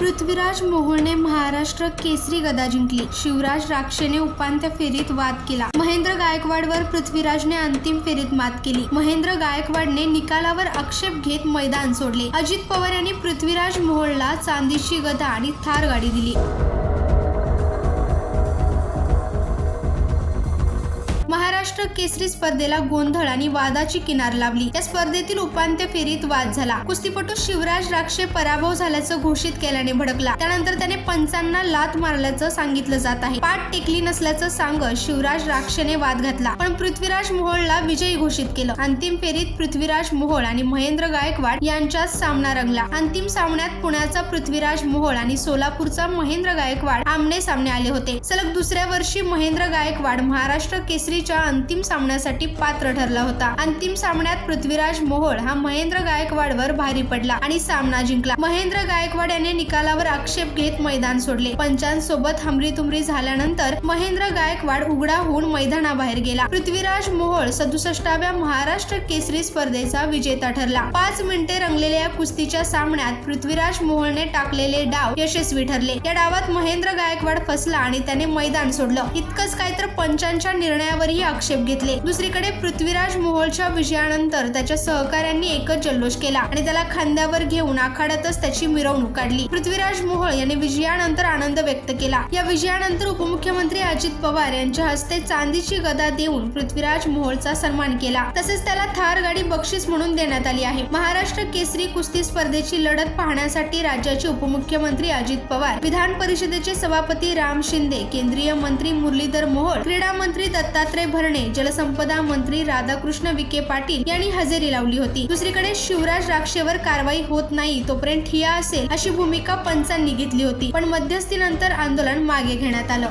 पृथ्वीराज मोहोळने महाराष्ट्र केसरी गदा जिंकली. शिवराज राक्षेने उपांत्य फेरीत वाद केला. महेंद्र गायकवाडवर पृथ्वीराजने अंतिम फेरीत मात केली. महेंद्र गायकवाडने निकालावर आक्षेप घेत मैदान सोडले. अजित पवार यांनी पृथ्वीराज मोहोळला चांदीची गदा आणि थार गाडी दिली. केसरी स्पर्धेला गोंधळ आणि वादाची किनार लावली या स्पर्धेतील उपांत्य फेरीत वाद झाला. कुस्तीपटू शिवराज राक्षे पराभव झाल्याचं घोषित केल्याने भडकला. त्यानंतर त्याने पंचांना लात मारल्याचं सांगितलं जात आहे. पाठ टेकली नसल्याचं सांगत शिवराज राक्षेने वाद घातला. पण पृथ्वीराज मोहोळला विजयी घोषित केलं. अंतिम फेरीत पृथ्वीराज मोहोळ आणि महेंद्र गायकवाड यांच्यात सामना रंगला. अंतिम सामन्यात पुण्याचा पृथ्वीराज मोहोळ आणि सोलापूरचा महेंद्र गायकवाड आमने सामने आले होते. सलग दुसऱ्या वर्षी महेंद्र गायकवाड महाराष्ट्र केसरीच्या अंतिम सामन्यासाठी पात्र ठरला होता. अंतिम सामन्यात पृथ्वीराज मोहोळ हा महेंद्र गायकवाडवर भारी पडला आणि सामना जिंकला. महेंद्र गायकवाड याने निकालावर आक्षेप घेत मैदान सोडले. पंचांसोबत हमरीतुमरी झाल्यानंतर महेंद्र गायकवाड उघडा होऊन मैदानाबाहेर गेला. पृथ्वीराज मोहोळ सदुसष्टाव्या महाराष्ट्र केसरी स्पर्धेचा विजेता ठरला. पाच मिनिटे रंगलेल्या या कुस्तीच्या सामन्यात पृथ्वीराज मोहोळने टाकलेले डाव यशस्वी ठरले. या डावात महेंद्र गायकवाड फसला आणि त्याने मैदान सोडलं. इतकंच काय तर पंचांच्या निर्णयावरही आक्षेप आक्षेप घेतले. दुसरीकडे पृथ्वीराज मोहोळच्या विजयानंतर त्याच्या सहकाऱ्यांनी एकच जल्लोष केला आणि त्याला खांद्यावर घेऊन आखाड्यातच त्याची मिरवणूक काढली. पृथ्वीराज मोहोळ यांनी विजयानंतर आनंद व्यक्त केला. या विजयानंतर उपमुख्यमंत्री अजित पवार यांच्या हस्ते चांदीची गदा देऊन पृथ्वीराज मोहोळचा सन्मान केला. तसेच त्याला थार गाडी बक्षीस म्हणून देण्यात आली आहे. महाराष्ट्र केसरी कुस्ती स्पर्धेची लढत पाहण्यासाठी राज्याचे उपमुख्यमंत्री अजित पवार विधान परिषदेचे सभापती राम शिंदे केंद्रीय मंत्री मुरलीधर मोहोळ क्रीडा मंत्री दत्तात्रय भरणे जलसंपदा मंत्री राधाकृष्ण विखे पाटील यांनी हजेरी लावली होती. दुसरीकडे शिवराज राक्षेवर कारवाई होत नाही तोपर्यंत ठिया असेल अशी भूमिका पंचांनी घेतली होती. पण मध्यस्थीनंतर आंदोलन मागे घेण्यात आलं.